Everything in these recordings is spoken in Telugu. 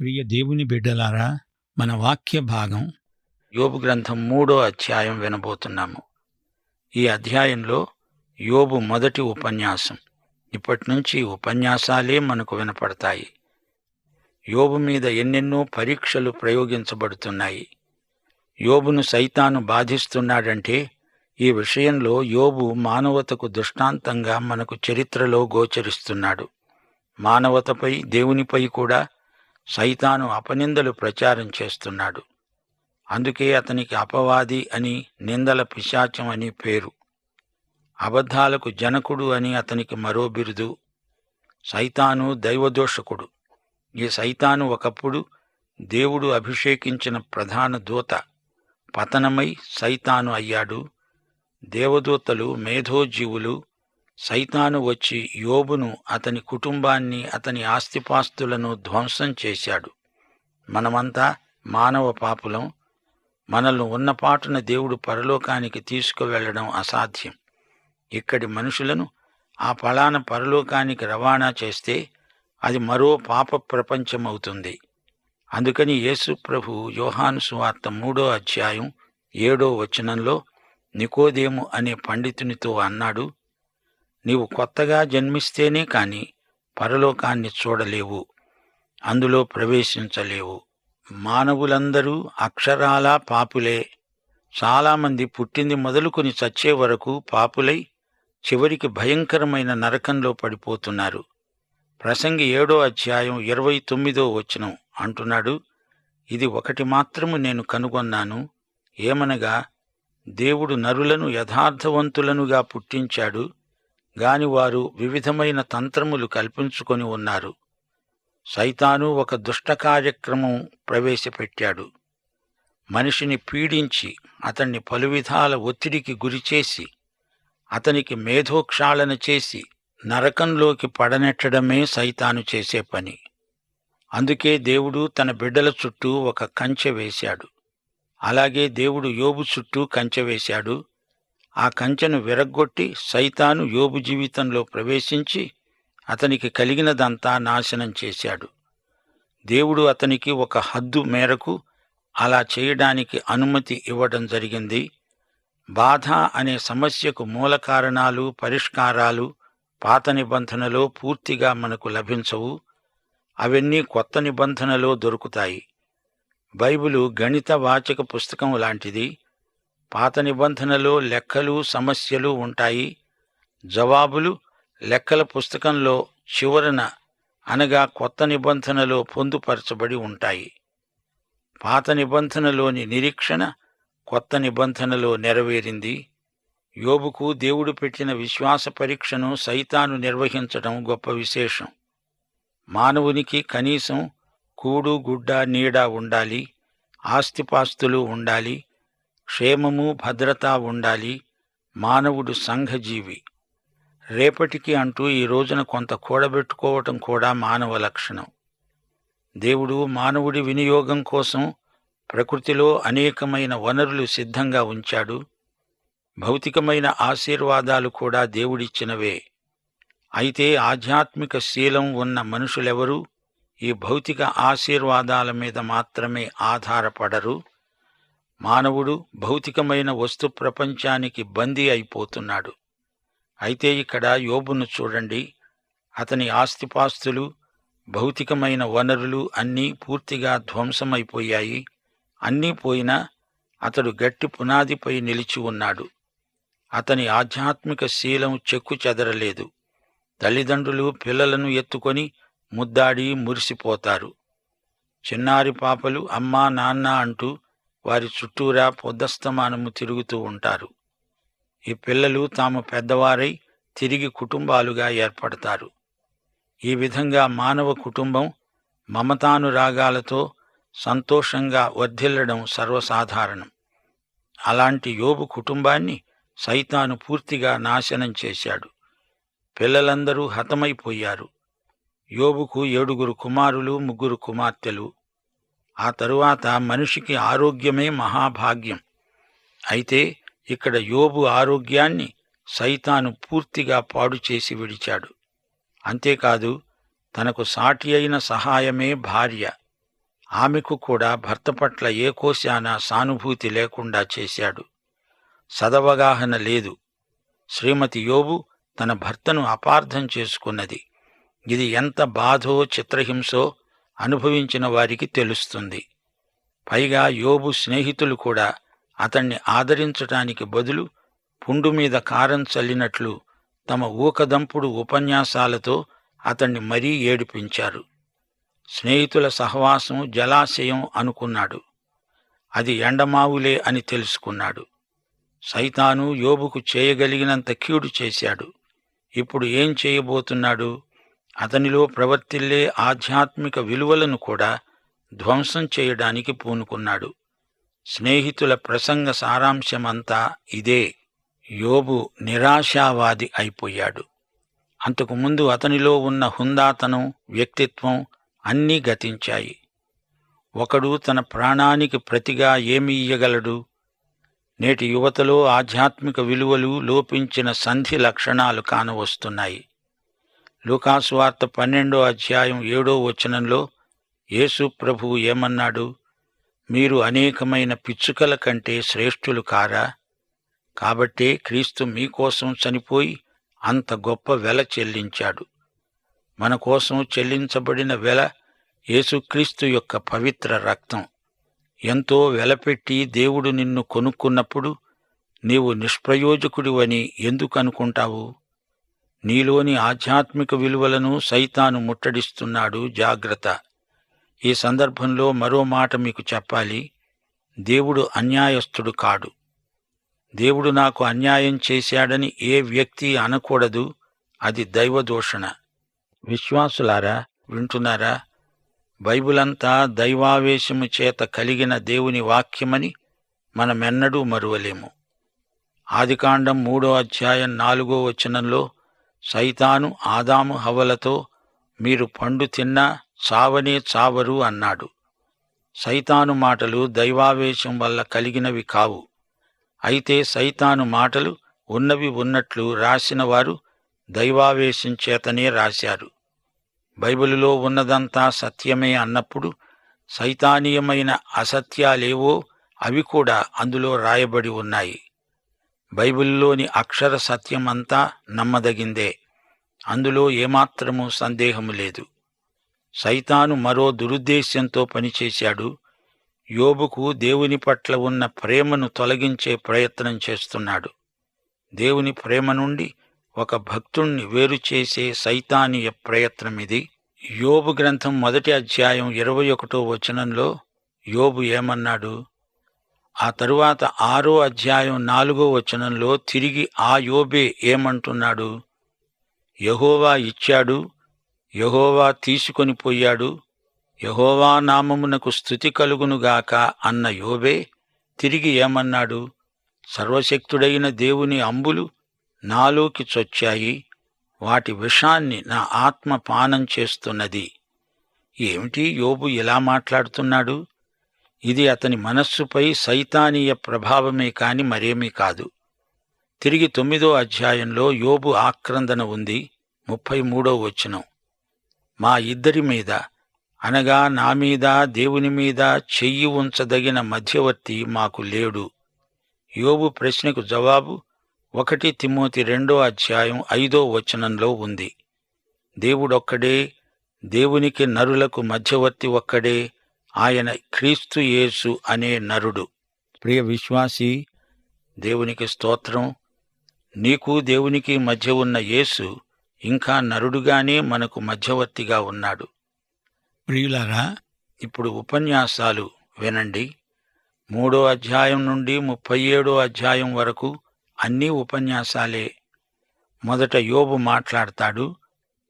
ప్రియ దేవుని బిడ్డలారా మన వాక్య భాగం యోబు గ్రంథం మూడో అధ్యాయం వినబోతున్నాము. ఈ అధ్యాయంలో యోబు మొదటి ఉపన్యాసం. ఇప్పటి నుంచి ఉపన్యాసాలే మనకు వినపడతాయి. యోబు మీద ఎన్నెన్నో పరీక్షలు ప్రయోగించబడుతున్నాయి. యోబును సైతాను బాధిస్తున్నాడంటే ఈ విషయంలో యోబు మానవతకు దృష్టాంతంగా మనకు చరిత్రలో గోచరిస్తున్నాడు. మానవతపై దేవునిపై కూడా సైతాను అపనిందలు ప్రచారం చేస్తున్నాడు. అందుకే అతనికి అపవాది అని నిందల పిశాచం అని పేరు. అబద్ధాలకు జనకుడు అని అతనికి మరో బిరుదు. సైతాను దైవదోషకుడు. ఈ సైతాను ఒకప్పుడు దేవుడు అభిషేకించిన ప్రధాన దూత. పతనమై సైతాను అయ్యాడు. దేవదూతలు మేధోజీవులు సైతాను వచ్చి యోబును అతని కుటుంబాన్ని అతని ఆస్తిపాస్తులను ధ్వంసం చేశాడు. మనమంతా మానవ పాపులం. మనల్ని ఉన్నపాటున దేవుడు పరలోకానికి తీసుకువెళ్ళడం అసాధ్యం. ఇక్కడి మనుషులను ఆ పలాన పరలోకానికి రవాణా చేస్తే అది మరో పాప ప్రపంచమవుతుంది. అందుకని యేసు ప్రభు యోహాను సువార్త మూడో అధ్యాయం ఏడో వచనంలో నికోదేము అనే పండితునితో అన్నాడు నీవు కొత్తగా జన్మిస్తేనే కాని పరలోకాన్ని చూడలేవు. అందులో ప్రవేశించలేవు. మానవులందరూ అక్షరాలా పాపులే. చాలామంది పుట్టింది మొదలుకొని చచ్చే వరకు పాపులై చివరికి భయంకరమైన నరకంలో పడిపోతున్నారు. ప్రసంగి ఏడో అధ్యాయం ఇరవై తొమ్మిదో వచనం అంటున్నాడు ఇది ఒకటి మాత్రము నేను కనుగొన్నాను. ఏమనగా దేవుడు నరులను యథార్థవంతులనుగా పుట్టించాడు. గాని వారు వివిధమైన తంత్రములు కల్పించుకొని ఉన్నారు. సైతాను ఒక దుష్ట కార్యక్రమం ప్రవేశపెట్టాడు. మనిషిని పీడించి అతన్ని పలువిధాల ఒత్తిడికి గురిచేసి అతనికి మేధోక్షాళన చేసి నరకంలోకి పడనెట్టడమే సైతాను చేసే పని. అందుకే దేవుడు తన బిడ్డల చుట్టూ ఒక కంచె వేశాడు. అలాగే దేవుడు యోబు చుట్టూ కంచె వేశాడు. ఆ కంచెను విరగ్గొట్టి సైతాను యోబు జీవితంలో ప్రవేశించి అతనికి కలిగినదంతా నాశనం చేశాడు. దేవుడు అతనికి ఒక హద్దు మేరకు అలా చేయడానికి అనుమతి ఇవ్వడం జరిగింది. బాధ అనే సమస్యకు మూల కారణాలు పరిష్కారాలు పాత నిబంధనలో పూర్తిగా మనకు లభించవు. అవన్నీ కొత్త నిబంధనలో దొరుకుతాయి. బైబిలు గణిత వాచక పుస్తకం లాంటిది. పాత నిబంధనలో లెక్కలు సమస్యలు ఉంటాయి. జవాబులు లెక్కల పుస్తకంలో చివరన అనగా కొత్త నిబంధనలో పొందుపరచబడి ఉంటాయి. పాత నిబంధనలోని నిరీక్షణ కొత్త నిబంధనలో నెరవేరింది. యోబుకు దేవుడు పెట్టిన విశ్వాస పరీక్షను సైతాను నిర్వహించడం గొప్ప విశేషం. మానవునికి కనీసం కూడు గుడ్డ నీడ ఉండాలి. ఆస్తిపాస్తులు ఉండాలి. క్షేమము భద్రత ఉండాలి. మానవుడు సంఘజీవి. రేపటికి అంటూ ఈ రోజున కొంత కూడబెట్టుకోవటం కూడా మానవ లక్షణం. దేవుడు మానవుడి వినియోగం కోసం ప్రకృతిలో అనేకమైన వనరులు సిద్ధంగా ఉంచాడు. భౌతికమైన ఆశీర్వాదాలు కూడా దేవుడిచ్చినవే. అయితే ఆధ్యాత్మిక శీలం ఉన్న మనుషులెవరూ ఈ భౌతిక ఆశీర్వాదాల మీద మాత్రమే ఆధారపడరు. మానవుడు భౌతికమైన వస్తు ప్రపంచానికి బందీ అయిపోతున్నాడు. అయితే ఇక్కడ యోబును చూడండి. అతని ఆస్తిపాస్తులు భౌతికమైన వనరులు అన్నీ పూర్తిగా ధ్వంసమైపోయాయి. అన్నీ పోయినా అతడు గట్టి పునాదిపై నిలిచి ఉన్నాడు. అతని ఆధ్యాత్మిక శీలం చెక్కు చెదరలేదు. తల్లిదండ్రులు పిల్లలను ఎత్తుకొని ముద్దాడి మురిసిపోతారు. చిన్నారి పాపలు అమ్మా నాన్న అంటూ వారి చుట్టూరా పొద్దస్తమానము తిరుగుతూ ఉంటారు. ఈ పిల్లలు తాము పెద్దవారై తిరిగి కుటుంబాలుగా ఏర్పడతారు. ఈ విధంగా మానవ కుటుంబం మమతానురాగాలతో సంతోషంగా వర్ధిల్లడం సర్వసాధారణం. అలాంటి యోబు కుటుంబాన్ని సైతాను పూర్తిగా నాశనం చేశాడు. పిల్లలందరూ హతమైపోయారు. యోబుకు ఏడుగురు కుమారులు ముగ్గురు కుమార్తెలు ఆ తరువాత మనిషికి ఆరోగ్యమే మహాభాగ్యం. అయితే ఇక్కడ యోబు ఆరోగ్యాన్ని సైతాను పూర్తిగా పాడు చేసి విడిచాడు. అంతేకాదు తనకు సాటి అయిన సహాయమే భార్య. ఆమెకు కూడా భర్త పట్ల ఏ కోశాన సానుభూతి లేకుండా చేశాడు. సదవగాహన లేదు. శ్రీమతి యోబు తన భర్తను అపార్థం చేసుకున్నది. ఇది ఎంత బాధో చిత్రహింసో అనుభవించిన వారికి తెలుస్తుంది. పైగా యోబు స్నేహితులు కూడా అతన్ని ఆదరించటానికి బదులు పుండు మీద కారం చల్లినట్లు తమ ఊకదంపుడు ఉపన్యాసాలతో అతణ్ణి మరీ ఏడిపించారు. స్నేహితుల సహవాసం జలాశయం అనుకున్నాడు. అది ఎండమావులే అని తెలుసుకున్నాడు. సైతాను యోబుకు చేయగలిగినంత కీడు చేశాడు. ఇప్పుడు ఏం చేయబోతున్నాడు? అతనిలో ప్రవర్తిల్లే ఆధ్యాత్మిక విలువలను కూడా ధ్వంసం చేయడానికి పూనుకున్నాడు. స్నేహితుల ప్రసంగ సారాంశమంతా ఇదే. యోబు నిరాశావాది అయిపోయాడు. అంతకుముందు అతనిలో ఉన్న హుందాతనం వ్యక్తిత్వం అన్నీ గతించాయి. ఒకడు తన ప్రాణానికి ప్రతిగా ఏమి ఇయ్యగలడు? నేటి యువతలో ఆధ్యాత్మిక విలువలు లోపించిన సంధి లక్షణాలు కానవస్తున్నాయి. లూకాసువార్త పన్నెండో అధ్యాయం ఏడో వచనంలో యేసు ప్రభువు ఏమన్నాడు? మీరు అనేకమైన పిచ్చుకల కంటే శ్రేష్ఠులు కారా? కాబట్టే క్రీస్తు మీకోసం చనిపోయి అంత గొప్ప వెల చెల్లించాడు. మన కోసం చెల్లించబడిన వెల యేసుక్రీస్తు యొక్క పవిత్ర రక్తం. ఎంతో వెలపెట్టి దేవుడు నిన్ను కొనుక్కున్నప్పుడు నీవు నిష్ప్రయోజకుడివని ఎందుకు అనుకుంటావు? నీలోని ఆధ్యాత్మిక విలువలను సైతాను ముట్టడిస్తున్నాడు జాగ్రత్త. ఈ సందర్భంలో మరో మాట మీకు చెప్పాలి. దేవుడు అన్యాయస్థుడు కాడు. దేవుడు నాకు అన్యాయం చేశాడని ఏ వ్యక్తి అనకూడదు. అది దైవదూషణ. విశ్వాసులారా వింటున్నారా? బైబిలంతా దైవావేశము చేత కలిగిన దేవుని వాక్యమని మనమెన్నడూ మరువలేము. ఆదికాండం మూడో అధ్యాయం నాలుగో వచనంలో సైతాను ఆదాము హవలతో మీరు పండు తిన్నా చావనే చావరు అన్నాడు. సైతాను మాటలు దైవావేశం వల్ల కలిగినవి కావు. అయితే సైతాను మాటలు ఉన్నవి ఉన్నట్లు రాసినవారు దైవావేశం చేతనే రాశారు. బైబిలులో ఉన్నదంతా సత్యమే అన్నప్పుడు సైతానీయమైన అసత్యాలేవో అవి కూడా అందులో రాయబడి ఉన్నాయి. బైబిల్లోని అక్షర సత్యమంతా నమ్మదగిందే. అందులో ఏమాత్రమూ సందేహము లేదు. సైతాను మరో దురుద్దేశ్యంతో పనిచేశాడు. యోబుకు దేవుని పట్ల ఉన్న ప్రేమను తొలగించే ప్రయత్నం చేస్తున్నాడు. దేవుని ప్రేమ నుండి ఒక భక్తుణ్ణి వేరు చేసే సైతానీయ ప్రయత్నం ఇది యోబు గ్రంథం మొదటి అధ్యాయం ఇరవై ఒకటో వచనంలో యోబు ఏమన్నాడు? ఆ తరువాత ఆరో అధ్యాయం నాలుగో వచనంలో తిరిగి ఆ యోబే ఏమంటున్నాడు? యహోవా ఇచ్చాడు యహోవా తీసుకొని పోయాడు యహోవా నామమునకు స్థుతి కలుగునుగాక అన్న యోబే తిరిగి ఏమన్నాడు? సర్వశక్తుడైన దేవుని అంబులు నాలోకి చొచ్చాయి వాటి విషాన్ని నా ఆత్మ పానం చేస్తున్నది. ఏమిటి యోబు ఇలా మాట్లాడుతున్నాడు? ఇది అతని మనస్సుపై సైతానీయ ప్రభావమే కాని మరేమీ కాదు. తిరిగి తొమ్మిదో అధ్యాయంలో యోబు ఆక్రందన ఉంది. ముప్పై మూడో వచనం. మా ఇద్దరి మీద అనగా నా మీద దేవుని మీద చెయ్యి ఉంచదగిన మధ్యవర్తి మాకు లేడు. యోబు ప్రశ్నకు జవాబు ఒకటి తిమోతి రెండో అధ్యాయం ఐదో వచనంలో ఉంది. దేవుడొక్కడే దేవునికి నరులకు మధ్యవర్తి ఒక్కడే ఆయన క్రీస్తు యేసు అనే నరుడు. ప్రియ విశ్వాసి దేవునికి స్తోత్రం. నీకు దేవునికి మధ్య ఉన్న యేసు ఇంకా నరుడుగానే మనకు మధ్యవర్తిగా ఉన్నాడు. ప్రియులారా ఇప్పుడు ఉపన్యాసాలు వినండి. మూడో అధ్యాయం నుండి ముప్పై ఏడో అధ్యాయం వరకు అన్నీ ఉపన్యాసాలే. మొదట యోబు మాట్లాడతాడు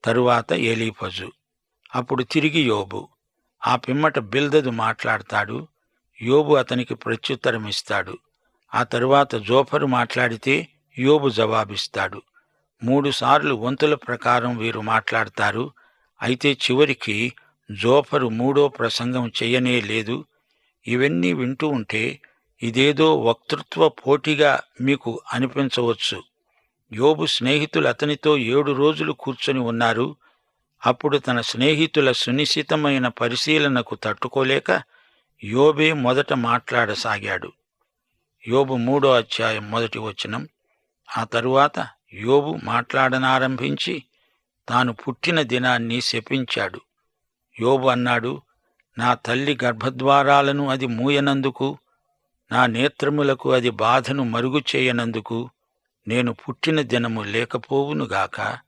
తరువాత ఏలీఫజు. అప్పుడు తిరిగి యోబు. ఆ పిమ్మట బిల్దదు మాట్లాడతాడు. యోబు అతనికి ప్రత్యుత్తరమిస్తాడు. ఆ తరువాత జోఫరు మాట్లాడితే యోబు జవాబిస్తాడు. మూడుసార్లు వంతుల ప్రకారం వీరు మాట్లాడతారు. అయితే చివరికి జోఫరు మూడో ప్రసంగం చెయ్యనే లేదు. ఇవన్నీ వింటూ ఉంటే ఇదేదో వక్తృత్వ పోటీగా మీకు అనిపించవచ్చు. యోబు స్నేహితులు అతనితో ఏడు రోజులు కూర్చొని ఉన్నారు. అప్పుడు తన స్నేహితుల సునిశ్చితమైన పరిశీలనకు తట్టుకోలేక యోబే మొదట మాట్లాడసాగాడు. యోబు మూడో అధ్యాయం మొదటి వచనం. ఆ తరువాత యోబు మాట్లాడనారంభించి తాను పుట్టిన దినాన్ని శపించాడు. యోబు అన్నాడు నా తల్లి గర్భద్వారాలను అది మూయనందుకు నా నేత్రములకు అది బాధను మరుగు చేయనందుకు నేను పుట్టిన దినము లేకపోవునుగాక.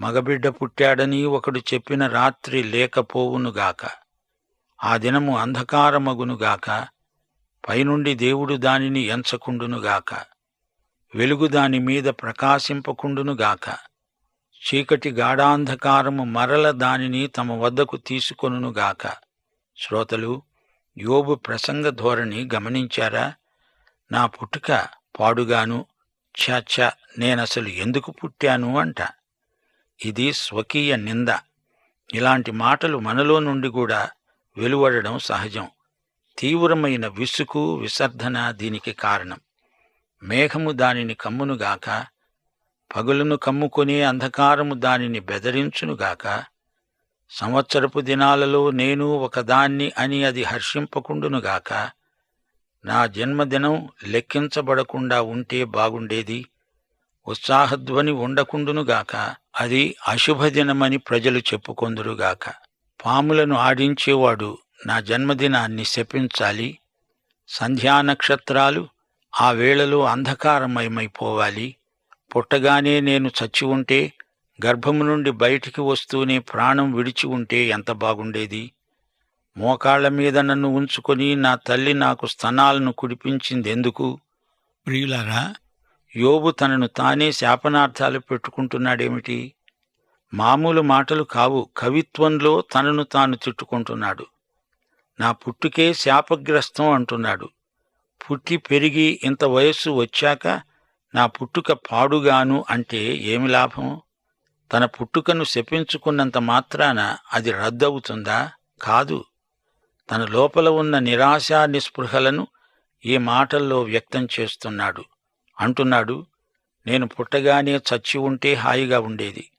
మగబిడ్డ పుట్టాడని ఒకడు చెప్పిన రాత్రి లేకపోవునుగాక ఆ దినము అంధకారమగునుగాక పైనుండి దేవుడు దానిని ఎంచకుండునుగాక వెలుగు దాని మీద ప్రకాశింపకుండునుగాక చీకటి గాఢాంధకారము మరల దానిని తమ వద్దకు తీసుకొనుగాక శ్రోతలు యోబు ప్రసంగ ధోరణి గమనించారా? నా పుట్టుక పాడుగాను ఛ నేనసలు ఎందుకు పుట్టాను అంట. ఇది స్వకీయ నింద. ఇలాంటి మాటలు మనలో నుండి కూడా వెలువడడం సహజం. తీవ్రమైన విసుకు విసర్ధన దీనికి కారణం. మేఘము దానిని కమ్మునుగాక పగులును కమ్ముకొని అంధకారము దానిని బెదరించునుగాక సంవత్సరపు దినాలలో నేను ఒకదాన్ని అని అది హర్షింపకుండునుగాక నా జన్మదినం లెక్కించబడకుండా ఉంటే బాగుండేది? ఉత్సాహధ్వని ఉండకుండునుగాక అది అశుభదినమని ప్రజలు చెప్పుకొందురుగాక పాములను ఆడించేవాడు నా జన్మదినాన్ని శపించాలి. సంధ్యానక్షత్రాలు ఆ వేళలో అంధకారమయమైపోవాలి. పుట్టగానే నేను చచ్చి ఉంటే గర్భము నుండి బయటికి వస్తూనే ప్రాణం విడిచి ఉంటే ఎంత బాగుండేది? మోకాళ్ళ మీద నన్ను ఉంచుకొని నా తల్లి నాకు స్తనాలను కుడిపించిందెందుకు ప్రియులారా యోబు తనను తానే శాపనార్థాలు పెట్టుకుంటున్నాడేమిటి? మామూలు మాటలు కావు. కవిత్వంలో తనను తాను తిట్టుకుంటున్నాడు. నా పుట్టుకే శాపగ్రస్తం అంటున్నాడు. పుట్టి పెరిగి ఇంత వయస్సు వచ్చాక నా పుట్టుక పాడుగాను అంటే ఏమి లాభం? తన పుట్టుకను శపించుకున్నంత మాత్రాన అది రద్దవుతుందా? కాదు. తన లోపల ఉన్న నిరాశా నిస్పృహలను ఈ మాటల్లో వ్యక్తం చేస్తున్నాడు? అంటున్నాడు. నేను పుట్టగానే చచ్చి ఉంటే హాయిగా ఉండేది.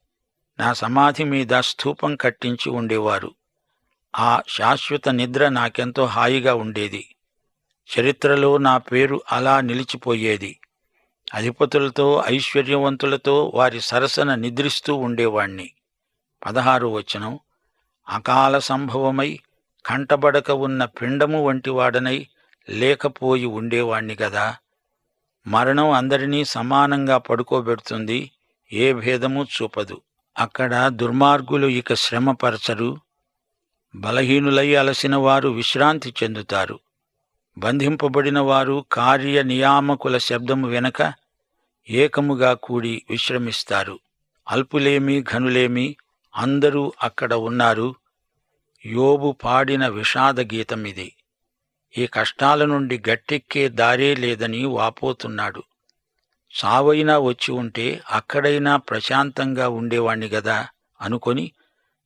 నా సమాధి మీద స్థూపం కట్టించి ఉండేవారు. ఆ శాశ్వత నిద్ర నాకెంతో హాయిగా ఉండేది. చరిత్రలో నా పేరు అలా నిలిచిపోయేది. అధిపతులతో ఐశ్వర్యవంతులతో వారి సరసన నిద్రిస్తూ ఉండేవాణ్ణి. పదహారు వచనం. అకాల సంభవమై కంటబడక ఉన్న పిండము వంటివాడనై లేకపోయి ఉండేవాణ్ణి గదా. మరణం అందరినీ సమానంగా పడుకోబెడుతుంది ఏ భేదము చూపదు. అక్కడ దుర్మార్గులు ఇక శ్రమపరచరు బలహీనులై అలసిన వారు విశ్రాంతి చెందుతారు. బంధింపబడిన వారు కార్య నియామకుల శబ్దము వెనక ఏకముగా కూడి విశ్రమిస్తారు. అల్పులేమి ఘనులేమి అందరూ అక్కడ ఉన్నారు. యోబు పాడిన విషాద గీతమిది ఈ కష్టాల నుండి గట్టెక్కే దారే లేదని వాపోతున్నాడు. సావైనా వచ్చి ఉంటే అక్కడైనా ప్రశాంతంగా ఉండేవాణ్ణి గదా అనుకొని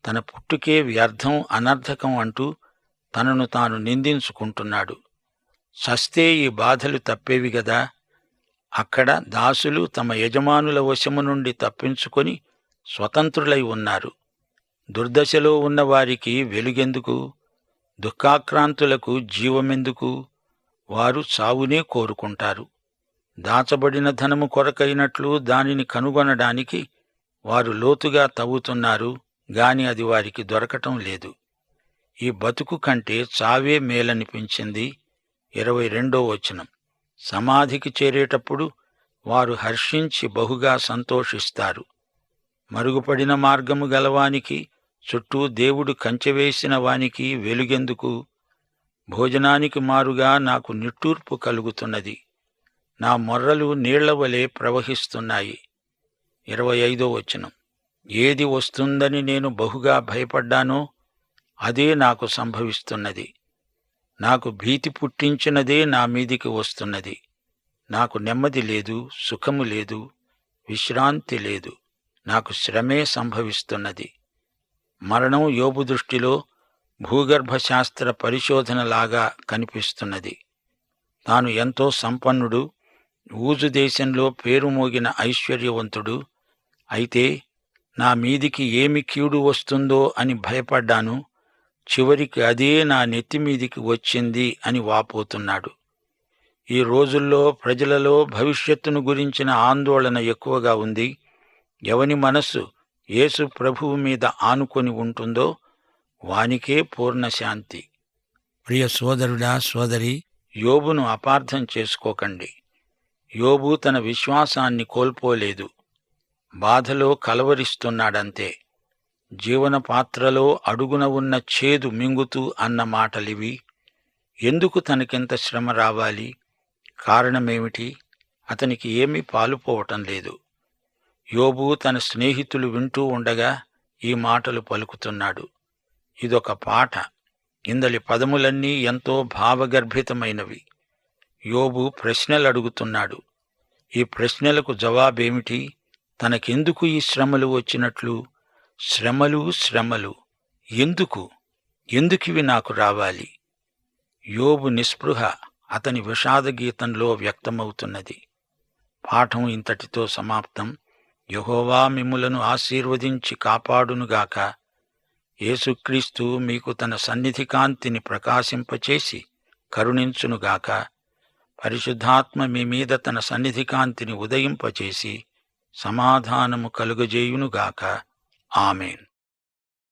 తన పుట్టుకే వ్యర్థం అనర్థకం అంటూ తనను తాను నిందించుకుంటున్నాడు. సస్తే ఈ బాధలు తప్పేవి గదా? అక్కడ దాసులు తమ యజమానుల వశము నుండి తప్పించుకొని స్వతంత్రులై ఉన్నారు. దుర్దశలో ఉన్నవారికి వెలుగెందుకు? దుఃఖాక్రాంతులకు జీవమెందుకు? వారు చావునే కోరుకుంటారు. దాచబడిన ధనము కొరకైనట్లు దానిని కనుగొనడానికి వారు లోతుగా తవ్వుతున్నారు గాని అది వారికి దొరకటం లేదు. ఈ బతుకు కంటే చావే మేలనిపించింది. ఇరవై రెండో వచనం. సమాధికి చేరేటప్పుడు వారు హర్షించి బహుగా సంతోషిస్తారు. మరుగుపడిన మార్గము గలవానికి చుట్టూ దేవుడు కంచెవేసిన వానికి వెలుగెందుకు? భోజనానికి మారుగా నాకు నిట్టూర్పు కలుగుతున్నది. నా మొర్రలు నీళ్ళవలే ప్రవహిస్తున్నాయి. ఇరవై ఐదో వచనం. ఏది వస్తుందని నేను బహుగా భయపడ్డానో అదే నాకు సంభవిస్తున్నది. నాకు భీతి పుట్టించినదే నా మీదికి వస్తున్నది. నాకు నెమ్మది లేదు సుఖము లేదు విశ్రాంతి లేదు. నాకు శ్రమే సంభవిస్తున్నది. మరణం యోబు దృష్టిలో భూగర్భశాస్త్ర పరిశోధనలాగా కనిపిస్తున్నది. తాను ఎంతో సంపన్నుడు ఊజు దేశంలో పేరు మోగిన ఐశ్వర్యవంతుడు. అయితే నా మీదికి ఏమి కీడు వస్తుందో అని భయపడ్డాను. చివరికి అదే నా నెత్తి మీదికి వచ్చింది అని వాపోతున్నాడు. ఈ రోజుల్లో ప్రజలలో భవిష్యత్తును గురించిన ఆందోళన ఎక్కువగా ఉంది. ఎవని మనస్సు యేసు ప్రభువు మీద ఆనుకొని ఉంటుందో వానికే పూర్ణ శాంతి. ప్రియ సోదరుడా సోదరి యోబును అపార్థం చేసుకోకండి. యోబు తన విశ్వాసాన్ని కోల్పోలేదు. బాధలో కలవరిస్తున్నాడంతే. జీవన పాత్రలో అడుగున ఉన్న చేదు మింగుతూ అన్న మాటలివి. ఎందుకు తనకింత శ్రమ రావాలి? కారణమేమిటి? అతనికి ఏమీ పాలుపోవటం లేదు. యోబు తన స్నేహితులు వింటూ ఉండగా ఈ మాటలు పలుకుతున్నాడు. ఇదొక పాట. ఇందలి పదములన్నీ ఎంతో భావగర్భితమైనవి. యోబు ప్రశ్నలు అడుగుతున్నాడు. ఈ ప్రశ్నలకు జవాబేమిటి? తనకెందుకు ఈ శ్రమలు వచ్చినట్లు? శ్రమలు శ్రమలు. ఎందుకు? ఎందుకివి నాకు రావాలి? యోబు నిస్పృహ అతని విషాద గీతంలో వ్యక్తమవుతున్నది. పాఠం ఇంతటితో సమాప్తం. యహోవా మిమ్ములను ఆశీర్వదించి కాపాడునుగాక. యేసుక్రీస్తు మీకు తన సన్నిధి కాంతిని ప్రకాశింపచేసి కరుణించునుగాక. పరిశుద్ధాత్మ మీ మీద తన సన్నిధి కాంతిని ఉదయింపచేసి సమాధానము కలుగజేయునుగాక. ఆమెన్.